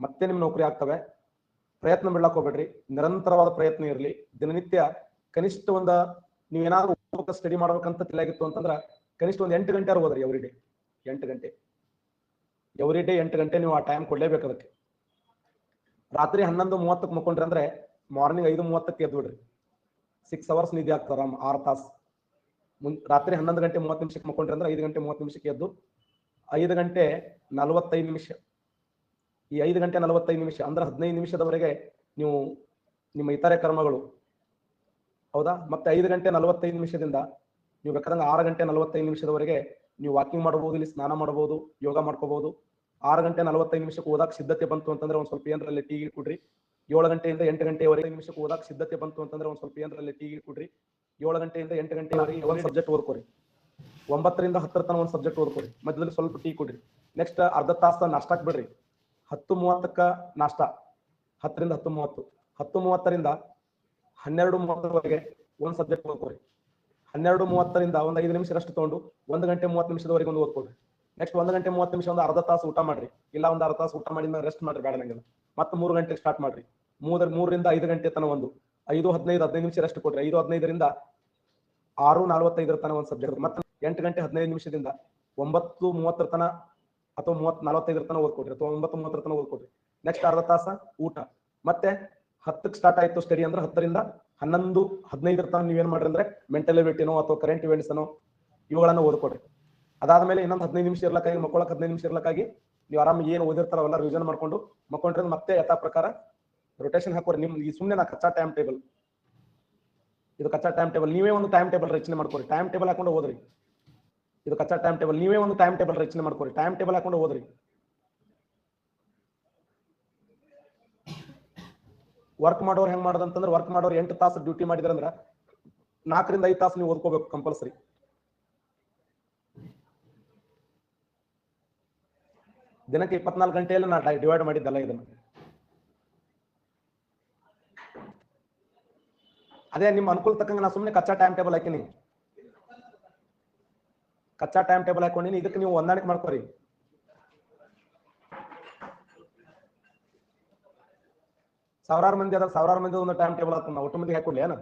ಮತ್ತೆ ನಿಮ್ಮ ನೌಕರಿ ಆಗ್ತವೆ. ಪ್ರಯತ್ನ ಬಿಡ್ಲಕ್ ಹೋಗ್ಬೇಡ್ರಿ. ನಿರಂತರವಾದ ಪ್ರಯತ್ನ ಇರಲಿ. ದಿನನಿತ್ಯ ಕನಿಷ್ಠ ಒಂದ ನೀವೇನಾದ್ರೂ ಸ್ಟಡಿ ಮಾಡ್ಬೇಕಂತ ತಿಳಿಯಾಗಿತ್ತು ಅಂತಂದ್ರ ಕನಿಷ್ಠ ಒಂದ್ ಎಂಟು ಗಂಟೆ ಓದ್ರಿ ಎವ್ರಿ ಡೇ ಎಂಟು ಗಂಟೆ. ಎವ್ರಿ ಡೇ ಎಂಟು ಗಂಟೆ ನೀವು ಆ ಟೈಮ್ ಕೊಡ್ಲೇಬೇಕು ಅದಕ್ಕೆ. ರಾತ್ರಿ ಹನ್ನೊಂದು ಮೂವತ್ತಕ್ಕೆ ಮುಕ್ಕೊಂಡ್ರಿ ಅಂದ್ರೆ ಮಾರ್ನಿಂಗ್ ಐದು ಮೂವತ್ತಕ್ಕೆ ಎದ್ದು ಬಿಡ್ರಿ. ಸಿಕ್ಸ್ ಅವರ್ಸ್ ನಿಧಿ ಆಗ್ತಾರ ಆರು ತಾಸು. ಮುನ್ ರಾತ್ರಿ ಹನ್ನೊಂದು ಗಂಟೆ ಮೂವತ್ತು ನಿಮಿಷಕ್ಕೆ ಮಕ್ಕೊಂಡ್ರಿ ಅಂದ್ರೆ ಐದು ಗಂಟೆ ಮೂವತ್ತು ನಿಮಿಷಕ್ಕೆ ಎದ್ದು ಐದು ಗಂಟೆ ನಲವತ್ತೈದು ನಿಮಿಷ ಈ ಐದು ಗಂಟೆ ನಲವತ್ತೈದು ನಿಮಿಷ ಅಂದ್ರೆ ಹದಿನೈದು ನಿಮಿಷದವರೆಗೆ ನೀವು ನಿಮ್ಮ ಇತರೆ ಕರ್ಮಗಳು. ಹೌದಾ? ಮತ್ತೆ ಐದು ಗಂಟೆ ನಲವತ್ತೈದು ನಿಮಿಷದಿಂದ ನೀವು ಬೇಕಾದಂಗೆ ಆರು ಗಂಟೆ ನಲವತ್ತೈದು ನಿಮಿಷದವರೆಗೆ ನೀವು ವಾಕಿಂಗ್ ಮಾಡಬಹುದು ಇಲ್ಲಿ ಸ್ನಾನ ಮಾಡಬಹುದು ಯೋಗ ಮಾಡ್ಕೋಬಹುದು. ಆರು ಗಂಟೆ ನಲವತ್ತೈದು ನಿಮಿಷಕ್ಕೆ ಹೋದಾಗ ಸಿದ್ಧತೆ ಬಂತು ಅಂತಂದ್ರೆ ಒಂದು ಸ್ವಲ್ಪ ಏನರಲ್ಲಿ ಟೀ ಕುಡ್ರಿ. ಏಳು ಗಂಟೆಯಿಂದ ಎಂಟು ಗಂಟೆವರೆಗೆ ನಿಮಿಷಕ್ಕೆ ಓದಾಕ ಸಿದ್ಧತೆ ಬಂತು ಅಂತಂದ್ರೆ ಒಂದು ಸ್ವಲ್ಪ ಏನರಲ್ಲಿ ಟೀ ಕುಡ್ರಿ. ಏಳು ಗಂಟೆಯಿಂದ ಎಂಟು ಗಂಟೆವರೆಗೆ ಒಂದು ಸಬ್ಜೆಕ್ಟ್ ಓದ್ಕೊರಿ. ಒಂಬತ್ತರಿಂದ ಹತ್ತರ ತನಕ ಒಂದು ಸಬ್ಜೆಕ್ಟ್ ಓದ್ಕೊರಿ. ಮಧ್ಯದಲ್ಲಿ ಸ್ವಲ್ಪ ಟೀ ಕುಡ್ರಿ. ನೆಕ್ಸ್ಟ್ ಅರ್ಧ ತಾಸ ನಷ್ಟಕ್ಕೆ ಬಿಡ್ರಿ ಹತ್ತು ಮೂವತ್ತಕ್ಕ ನಾಷ್ಟ. ಹತ್ತರಿಂದ ಹತ್ತು ಮೂವತ್ತು ಹತ್ತು ಮೂವತ್ತರಿಂದ ಹನ್ನೆರಡು ಮೂವತ್ತರವರೆಗೆ ಒಂದು ಸಬ್ಜೆಕ್ಟ್ ಓದ್ಕೊರಿ ಹನ್ನೆರಡು ಮೂವತ್ತರಿಂದ ಒಂದು ಐದು ನಿಮಿಷ ರೆಸ್ಟ್ ತಗೊಂಡು ಒಂದು ಗಂಟೆ ಮೂವತ್ತು ನಿಮಿಷದವರೆಗೆ ಒಂದು ಓದ್ಕೊಡ್ರಿ ನೆಕ್ಸ್ಟ್ ಒಂದು ಗಂಟೆ ಮೂವತ್ತು ನಿಮಿಷ ಒಂದು ಅರ್ಧ ತಾಸು ಊಟ ಮಾಡ್ರಿ. ಇಲ್ಲ ಒಂದು ಅರ್ಧ ತಾಸು ಊಟ ಮಾಡಿದ ರೆಸ್ಟ್ ಮಾಡ್ರಿ ಬೇಡ ನಂಗೆ ಮತ್ತೆ ಮೂರು ಗಂಟೆಗೆ ಸ್ಟಾರ್ಟ್ ಮಾಡ್ರಿ. ಮೂರ, ಮೂರರಿಂದ ಐದು ಗಂಟೆ ತನಕ ಒಂದು. ಐದು, ಹದಿನೈದು ಹದಿನೈದು ನಿಮಿಷ ರೆಸ್ಟ್ ಕೊಡ್ರಿ. ಐದು, ಹದಿನೈದರಿಂದ ಆರು, ನಲವತ್ತೈದರ ತನಕ ಒಂದು ಸಬ್ಜೆಕ್ಟ್ ಮತ್ತೆ ಎಂಟು ಗಂಟೆ, ಹದಿನೈದು ನಿಮಿಷದಿಂದ ಒಂಬತ್ತು, ಮೂವತ್ತರ ತನ ಅಥವಾ ಮೂವತ್ ನಲವತ್ತೈದರ ತನಕ ಓದ್ಕೊಡ್ರಿ ಅಥವಾ ಒಂಬತ್ತು ಮೂವತ್ತರ ತನಕ ನೆಕ್ಸ್ಟ್ ಅರ್ಧ ತಾಸ ಊಟ. ಮತ್ತೆ ಹತ್ತಕ್ಕೆ ಸ್ಟಾರ್ಟ್ ಆಯ್ತು ಸ್ಟಡಿ ಅಂದ್ರೆ ಹತ್ತರಿಂದ ಹನ್ನೊಂದು, ಹದಿನೈದರ ತನಕ ನೀವೇನ್ ಮಾಡ್ರಿ ಅಂದ್ರೆ ಮೆಂಟಲ್ ಎಬಿಟಿನೋ ಅಥವಾ ಕರೆಂಟ್ ಇವೆಂಟ್ಸ್ನೋ ಇವುಗಳನ್ನ ಓದ್ಕೊಡ್ರಿ. ಅದಾದ್ಮೇಲೆ ಇನ್ನೊಂದು ಹದಿನೈದು ನಿಮಿಷ ಇರ್ಲಕ್ಕಾಗಿ ಮಕ್ಕಳಕ್ಕೆ ಹದಿನೈದು ನಿಮಿಷ ಇರ್ಲಕ್ಕಾಗಿ ನೀವು ಆರಾಮ್ ಏನು ಓದಿರ್ತಾರ ಅವೆಲ್ಲ ರಿವಿಷನ್ ಮಾಡ್ಕೊಂಡು ಮಕ್ಕೊಂಡ್ರೆ ಮತ್ತೆ ಯಥಾ ಪ್ರಕಾರ ರೊಟೇಷನ್ ಹಾಕೋರಿ. ನಿಮ್ ಈ ಸುಮ್ಮನೆ ನಾ ಕಚ್ಚಾ ಟೈಮ್ ಟೇಬಲ್ ಇದು ಕಚ್ಚಾ ಟೈಮ್ ಟೇಬಲ್ ನೀವೇ ಒಂದು ಟೈಮ್ ಟೇಬಲ್ ರಚನೆ ಮಾಡ್ಕೊರಿ. ಟೈಮ್ ಟೇಬಲ್ ಹಾಕೊಂಡು ಓದ್ರಿ. ಇದು ಕಚ್ಚಾ ಟೈಮ್ ಟೇಬಲ್ ನೀವೇ ಒಂದು ಟೈಮ್ ಟೇಬಲ್ ರಚನೆ ಮಾಡ್ಕೊರಿ ಟೈಮ್ ಟೇಬಲ್ ಹಾಕೊಂಡು ಹೋದ್ರಿ ವರ್ಕ್ ಮಾಡೋರು ಹೆಂಗ್ ಮಾಡೋದಂತಂದ್ರೆ ವರ್ಕ್ ಮಾಡೋರು ಎಂಟು ತಾಸು ಡ್ಯೂಟಿ ಮಾಡಿದ್ರಂದ್ರ ನಾಲ್ಕರಿಂದ ಐದು ತಾಸು ನೀವು ಓದ್ಕೋಬೇಕು ಕಂಪಲ್ಸರಿ ದಿನಕ್ಕೆ ಇಪ್ಪತ್ನಾಲ್ಕು ಗಂಟೆಯಲ್ಲಿ ನಾ ಡಿವೈಡ್ ಮಾಡಿದ್ದಲ್ಲ ಇದನ್ನ. ಅದೇ ನಿಮ್ಮ ಅನುಕೂಲ ತಕ್ಕಂಗೆ ನಾ ಸುಮ್ಮನೆ ಕಚ್ಚಾ ಟೈಮ್ ಟೇಬಲ್ ಹಾಕಿನಿ. ಕಚ್ಚಾ ಟೈಮ್ ಟೇಬಲ್ ಹಾಕೊಂಡಿನಿ, ಇದಕ್ಕೆ ನೀವು ಹೊಂದಾಣಿಕೆ ಮಾಡ್ಕೋರಿ. ಸಾವಿರಾರು ಮಂದಿ ಅದ ಸಾವಿರಾರು ಮಂದಿ ಒಂದು ಟೈಮ್ ಟೇಬಲ್ ಹಾಕೊಂಡು ಒಟ್ಟು ಮಂದಿ ಹಾಕೊಳ್ಳಿ ಏನ?